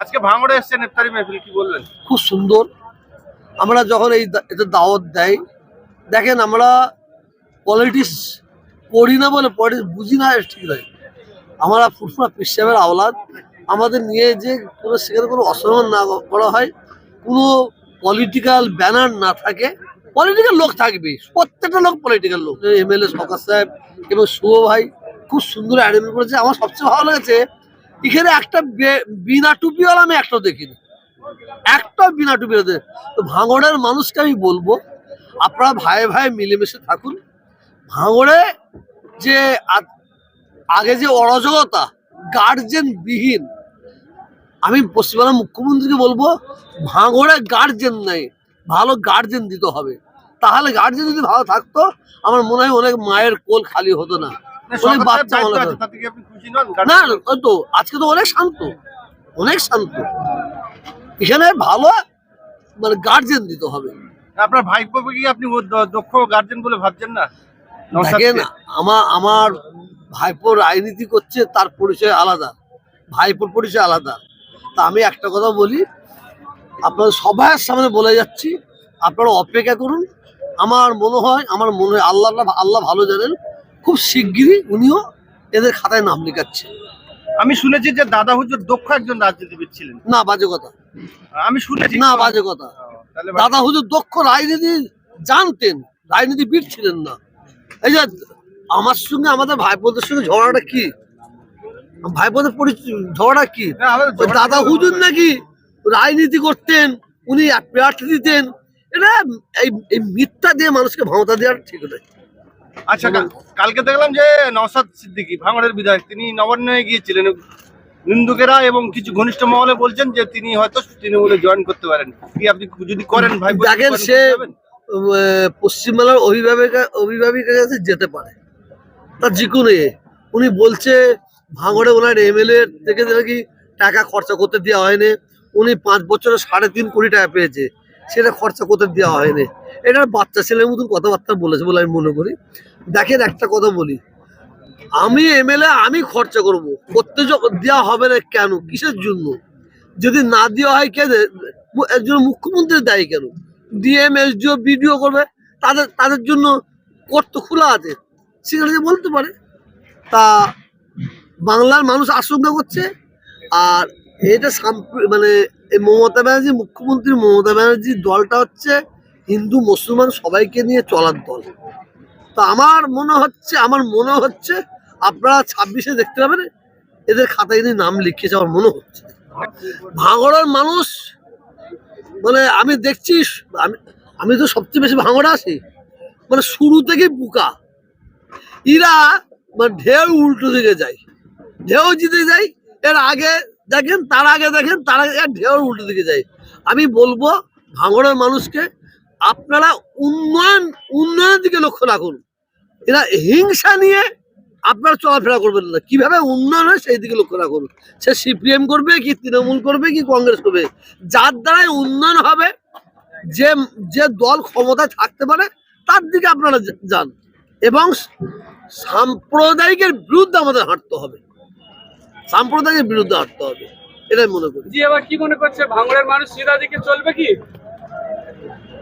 আজকে ভাঙড়ে এসছেন ইফতারি মেহফিল, কি বলবেন? খুব সুন্দর। আমরা যখন এই এতে দাওয়াত দেয় দেখেন আমরা পলিটিক্স করি না বলে পলিটিক্স বুঝি না ঠিক নয়। আমরা ফুটফুরা পিসাবের আওলাদ। আমাদের নিয়ে যে কোনো, সেখানে কোনো অসম্মান না করা হয়, কোনো পলিটিক্যাল ব্যানার না থাকে। পলিটিক্যাল লোক থাকবে প্রত্যেকটা লোক পলিটিক্যাল লোক। এমএলএ সরকার সাহেব এবং শুভ ভাই খুব সুন্দর অ্যারেঞ্জ করেছে। আমার সবচেয়ে ভালো লেগেছে এখানে একটা বিনা টুপিওয়ালা আমি একটাও দেখিনি। একটা বিনা টুপিওয়ালাতে তো ভাঙড়ের মানুষকে আমি বলব, আপনারা ভাই ভাই মিলেমিশে থাকুন। ভাঙড়ে যে আগে যে অরাজকতা গার্জেন বিহীন আমি পশ্চিমবাংলার মুখ্যমন্ত্রীকে বলব ভাঙড়ে গার্জেন নাই, ভালো গার্জেন দিতে হবে। তাহলে গার্জেন যদি ভালো থাকতো, আমার মনে হয় অনেক মায়ের কোল খালি হতো না। না ওই তো আজকে তো অনেক শান্ত অনেক শান্ত। এখানে ভালো মানে গার্জেন দিতে হবে। আপনার ভাইপোকে কি আপনি দক্ষ গার্জেন বলে ভাবছেন না? দেখেন আমার আমার ভাইপো রাজনীতি করছে তার পরিচয় আলাদা। ভাইপোর পরিচয় আলাদা। তা আমি একটা কথা বলি আপনার সবার সামনে বলে যাচ্ছি আপনারা অপেক্ষা করুন। আমার মনে হয় আমার মনে হয় আল্লাহ আল্লাহ ভালো জানেন খুব শিগগিরই উনিও এদের খাতায় নাম লেখাচ্ছে। আমি শুনেছি যে দাদা হুজুর দক্ষ একজন রাজনীতিবিদ ছিলেন। না বাজে কথা। আমি শুনেছি। না বাজে কথা। দাদা হুজুর দক্ষ রাজনীতি জানতেন রাজনীতিবিদ ছিলেন না। এই যে আমার সঙ্গে আমাদের ভাইপোদের সঙ্গে ঝগড়াটা কি? ভাইপোদের পরিচয় ঝগড়া কি? দাদা হুজুর নাকি রাজনীতি করতেন উনি প্রার্থী দিতেন। এটা এই এই মিথ্যা দিয়ে মানুষকে ভাঙতা দেওয়ার ঠিক নয় আচ্ছা কালকে দেখলাম যে নসাদ সিদ্দিকি ভাঙড়ের বিধায়ক তিনি নবান্নে গিয়েছিলেন। নিন্দুকেরা এবং কিছু ঘনিষ্ঠ মহলে বলছেন যে তিনি হয়তো তৃণমূলে জয়েন করতে পারেন। কি আপনি যদি করেন ভাই দেখেন সে পশ্চিমবাংলার অভিভাবিকা অভিভাবিকের কাছে যেতে পারে। তার যে কোনো এ। উনি বলছে ভাঙড়ে ওনার এমএলএ থেকে নাকি টাকা খরচা করতে দেওয়া হয়নি। উনি পাঁচ বছরে সাড়ে তিন কোটি টাকা পেয়েছে। সেটা খরচা করতে দেওয়া হয়নি। এটা বাচ্চা ছেলের মতন কথাবার্তা বলেছে বলে আমি মনে করি। দেখেন একটা কথা বলি। আমি এমএলএ আমি খরচা করব। করতে দেওয়া হবে না কেন? কিসের জন্য? যদি না দেওয়া হয় কে একজন মুখ্যমন্ত্রী দেয় কেন? ডিএম এসডিও বিডিও করবে? তাদের তাদের জন্য কোর্ট তো খোলা আছে। সেখানে বলতে পারে। তা বাংলার মানুষ আশঙ্কা করছে। আর এটা মানে এই মমতা ব্যানার্জি, মুখ্যমন্ত্রী মমতা ব্যানার্জির দলটা হচ্ছে হিন্দু, মুসলমান সবাইকে নিয়ে চলার দল। তো আমার মনে হচ্ছে, আমার মনে হচ্ছে আপনারা ছাব্বিশে দেখতে পাবেন, এদের খাতায় নিয়ে নাম লিখিয়েছে আমার মনে হচ্ছে। ভাঙড়ার মানুষ মানে আমি দেখছি, আমি আমি তো সবচেয়ে বেশি ভাঙড়া আছি মানে শুরু থেকে বুকা। এরা মানে ঢেউ উল্টো দিকে যায়, ঢেউ জিতে যায়, এর আগে দেখেন, তার আগে দেখেন, তার আগে ঢেউ উল্টো দিকে যায় আমি বলব, ভাঙড়ের মানুষকে আপনারা উন্নয়ন, উন্নয়নের দিকে লক্ষ্য রাখুন। এরা হিংসা নিয়ে আপনারা চলাফেরা করবেন না। কীভাবে উন্নয়ন হয় সেই দিকে লক্ষ্য রাখুন। সে সিপিএম করবে কি তৃণমূল করবে কি কংগ্রেস করবে? যার দ্বারাই উন্নয়ন হবে, যে যে দল ক্ষমতায় থাকতে পারে, তার দিকে আপনারা যান। এবং সাম্প্রদায়িকের বিরুদ্ধে আমাদের হাঁটতে হবে। সাম্প্রদায়িকের বিরুদ্ধে হাঁটতে হবে এটাই মনে করি। জি কি মনে করছে? ভাঙড়ের মানুষ সিধা দিকে চলবে কি?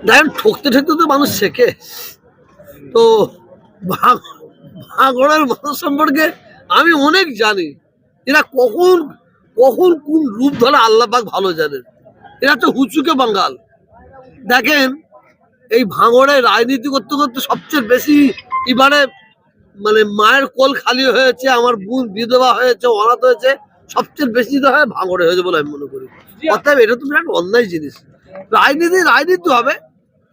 দেখেন ঠকতে ঠকতে তো মানুষ শেখে। তো ভাঙড়ের মানুষ সম্পর্কে আমি অনেক জানি। এরা কখন কখন কোন রূপ ধরে আল্লাহ পাক ভালো জানেন। এরা তো হুচুকে বাঙ্গাল দেখেন এই ভাঙড়ে রাজনীতি করতে করতে সবচেয়ে বেশি এবারে মানে মায়ের কোল খালি হয়েছে আমার বোন বিধবা হয়েছে অনাথ হয়েছে সবচেয়ে বেশি তো হয় ভাঙড়ে হয়েছে বলে আমি মনে করি। অর্থাৎ এটা তো বিরাট অন্যায় জিনিস। রাজনীতি রাজনীতি হবে।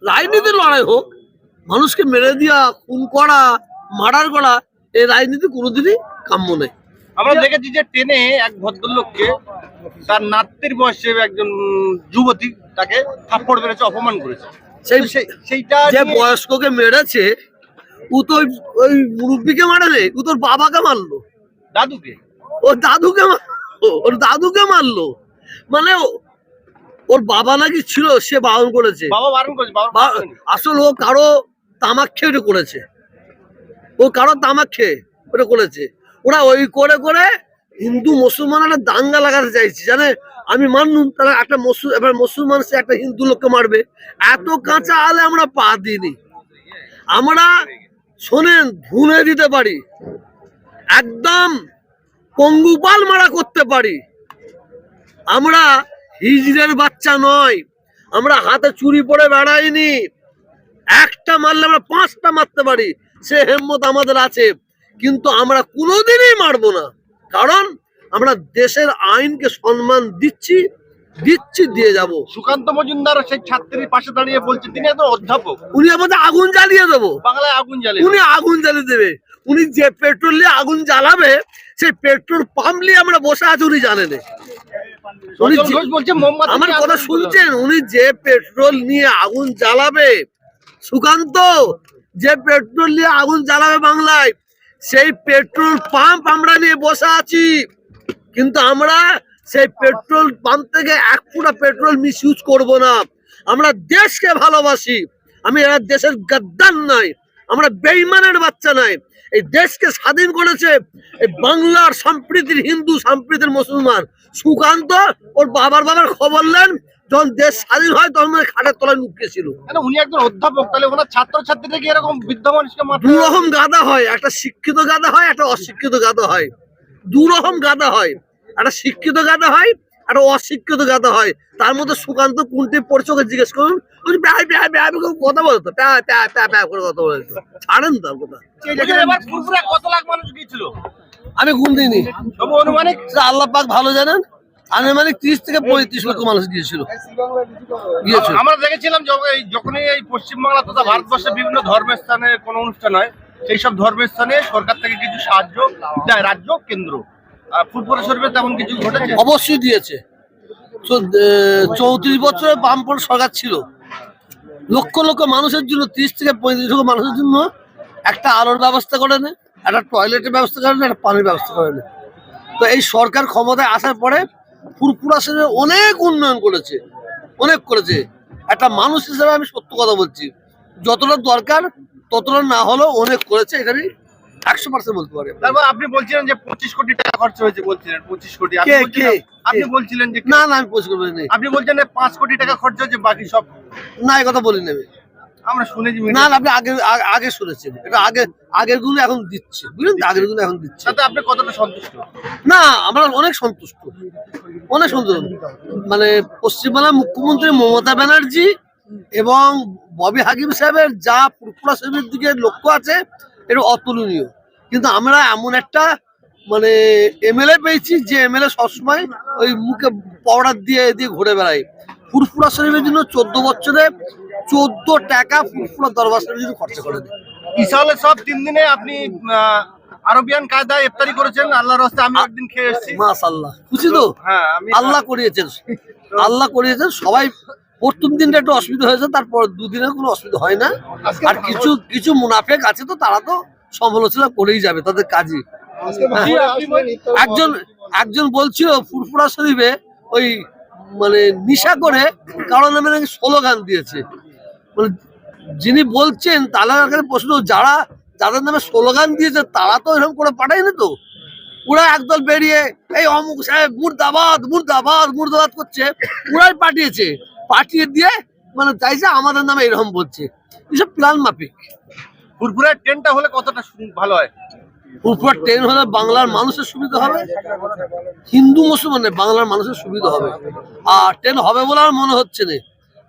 রাজনীতির লড়াই হোক মানুষকে মেরে দেওয়া খুন করা মার্ডার করা এই রাজনীতি কোনোদিনই কাম্য নেই আমরা দেখেছি যে ট্রেনে এক ভদ্রলোককে তার নাত্যের বয়সে একজন যুবতী তাকে থাপ্পড় মেরেছে অপমান করেছে। সেই সেইটা যে বয়স্ককে মেরেছে ও তো ওই- মুরব্বীকে মারেনি ও তোর বাবাকে মারলো। দাদুকে? ও দাদুকে ওর দাদুকে মারলো। মানে ওর বাবা নাকি ছিল সে বারণ করেছে। বাবা বারণ করেছে বাবা আসলে ও কারও তামাক খেয়ে ওটা করেছে। ও কারও তামাক খেয়ে ওটা করেছে। ওরা ওই করে করে হিন্দু মুসলমানের দাঙ্গা লাগাতে চাইছে। জানে? আমি মানলুম তারা একটা মুসল এবার মুসলমান সে একটা হিন্দু লোককে মারবে। এত কাঁচা আলে আমরা পা দিইনি। আমরা শোনেন ধুনে দিতে পারি। একদম পঙ্গুপাল মারা করতে পারি। আমরা হিজড়ের বাচ্চা নয়, আমরা হাতে চুরি পরে বেড়াইনি। একটা মারলে আমরা পাঁচটা মারতে পারি, সে হেম্মত আমাদের আছে। কিন্তু আমরা কোনোদিনই মারবো না। কারণ আমরা দেশের আইনকে সম্মান দিচ্ছি দিচ্ছি দিয়ে যাব। সুকান্ত মজুমদার সেই ছাত্রীর পাশে দাঁড়িয়ে বলছে তিনি একজন অধ্যাপক। উনি আমাদের আগুন জ্বালিয়ে দেবো। বাংলায় আগুন জ্বালে উনি আগুন জ্বালিয়ে দেবে। উনি যে পেট্রোল নিয়ে আগুন জ্বালাবে সেই পেট্রোল পাম্প নিয়ে আমরা বসে আছি উনি জানেন উনি বলছে আমার কথা শুনছেন? উনি যে পেট্রোল নিয়ে আগুন জ্বালাবে সুকান্ত যে পেট্রোল নিয়ে আগুন জ্বালাবে বাংলায় সেই পেট্রোল পাম্প আমরা নিয়ে বসে আছি। কিন্তু আমরা সেই পেট্রোল পাম্প থেকে এক ফুটা পেট্রোল মিস ইউজ করব না। আমরা দেশকে ভালোবাসি। আমি এরা দেশের গাদ্দার নাই। আমরা বেইমানের বাচ্চা নাই। এই দেশকে স্বাধীন করেছে এই বাংলার সম্প্রীতির হিন্দু সম্প্রীতির মুসলমান। সুকান্ত ওর বাবার বাবার খবর নেন যখন দেশ স্বাধীন হয় তখন মানে খাটের তলায় কেন? উনি একজন অধ্যাপক তাহলে ওনার ছাত্র ছাত্রীরা কি এরকম বৃদ্ধ মানুষকে মারতে দু গাদা হয়। একটা শিক্ষিত গাদা হয় একটা অশিক্ষিত গাদা হয়। দু রকম গাদা হয়। একটা শিক্ষিত গাদা হয় একটা অশিক্ষিত গাদা হয়। তার মধ্যে সুকান্ত কোনটি পড়ছে ওকে জিজ্ঞেস করুন। প্যায় প্যায় প্যায় করে কথা বলতো প্যায় প্যায় প্যায় প্যায় করে কথা বলতো ছাড়েন তার কথা কত লাখ মানুষ গিয়েছিল? আমি গুন দিইনি। অনুমানিক? আল্লাহ পাক ভালো জানেন আনুমানিক ত্রিশ থেকে পঁয়ত্রিশ লক্ষ মানুষ গিয়েছিল। গিয়েছিল। আমরা দেখেছিলাম যখন এই- যখনই এই পশ্চিমবাংলা তথা ভারতবর্ষের বিভিন্ন ধর্মের স্থানে কোনো অনুষ্ঠান হয় সেই সব ধর্মের স্থানে সরকার থেকে কিছু সাহায্য দেয় রাজ্য কেন্দ্র। তেমন কিছু অবশ্যই দিয়েছে। চৌত্রিশ বছরের বামপন সরকার ছিল। লক্ষ লক্ষ মানুষের জন্য, ত্রিশ থেকে পঁয়ত্রিশ লক্ষ মানুষের জন্য একটা আলোর ব্যবস্থা করে নেয় একটা টয়লেটের ব্যবস্থা করে নেয় একটা পানির ব্যবস্থা করে নেয় তো এই সরকার ক্ষমতায় আসার পরে ফুরপুরা শহরে অনেক উন্নয়ন করেছে, অনেক করেছে। একটা মানুষ হিসেবে আমি সত্য কথা বলছি, যতটা দরকার ততটা না হলেও অনেক করেছে আমি একশো পার্সেন্ট বলতে পারি তারপর আপনি বলছিলেন যে পঁচিশ কোটি টাকা খরচ হয়েছে বলছিলেন পঁচিশ কোটি। আপনি কে, আপনি বলছিলেন যে না না আমি পরিষ্কার বলিনি। আপনি বলছেন যে পাঁচ কোটি টাকা খরচ হয়েছে বাকি সব না এই কথা আমি। আমরা শুনেছি না না, আপনি আগে আগে- আগে শুনেছেন। এটা আগে আগেরগুলো এখন দিচ্ছে বুঝলেন? আগেরগুলো এখন দিচ্ছে তাতে আপনি কতটা সন্তুষ্ট? না আমরা অনেক সন্তুষ্ট। অনেক সন্তুষ্ট। মানে পশ্চিমবাংলার মুখ্যমন্ত্রী মমতা ব্যানার্জি এবং ববি হাকিম সাহেবের যা পুরপুরা সাহেবের দিকে লক্ষ্য আছে এটা অতুলনীয়। কিন্তু আমরা এমন একটা মানে এমএলএ পেয়েছি যে এমএলএ সবসময় ওই মুখে পাউডার দিয়ে দিয়ে ঘুরে বেড়ায়। ফুরফুরা শরীফের জন্য চোদ্দ বছরে চোদ্দ টাকা ফুরফুরা দরবার শরীফের জন্য খরচা করে দেয়। ইসাহলে সব তিন দিনে আপনি আরবিয়ান ইফতারি করেছেন আল্লাহর রাস্তে আমি একদিন খেয়ে এসেছি। মাশাল্লাহ খুশি তো? হ্যাঁ আল্লাহ করিয়েছেন। আল্লাহ করিয়েছেন সবাই প্রথম দিনটা একটু অসুবিধা হয়েছে তারপর দুদিনের কোনো অসুবিধা হয় না। আর কিছু কিছু মুনাফেক আছে তো তারা তো সমালোচনা করেই যাবে তাদের কাজই। একজন একজন বলছিল ফুরফুরা শরীফে ওই মানে নিশা করে কারণ নামে নাকি স্লোগান দিয়েছে। মানে যিনি বলছেন তাদের প্রশ্ন যারা যাদের নামে স্লোগান দিয়েছে তারা তো এরকম করে পাঠায়নি তো? ওরা একদল বেরিয়ে এই অমুক সাহেব মুর্দাবাদ মুর্দাবাদ মুর্দাবাদ করছে ওরাই পাঠিয়েছে। পাঠিয়ে দিয়ে মানে চাইছে আমাদের নামে এরকম বলছে। এসব প্ল্যান মাফিক। ফুরফুরার ট্রেনটা হলে কতটা ভালো হয়? উপর ট্রেন হলে বাংলার মানুষের সুবিধা হবে। হিন্দু মুসলমানের বাংলার মানুষের সুবিধা হবে। আর ট্রেন হবে বলে আমার মনে হচ্ছে না।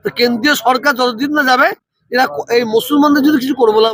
তো কেন্দ্রীয় সরকার যতদিন না যাবে এরা এই মুসলমানদের জন্য কিছু করব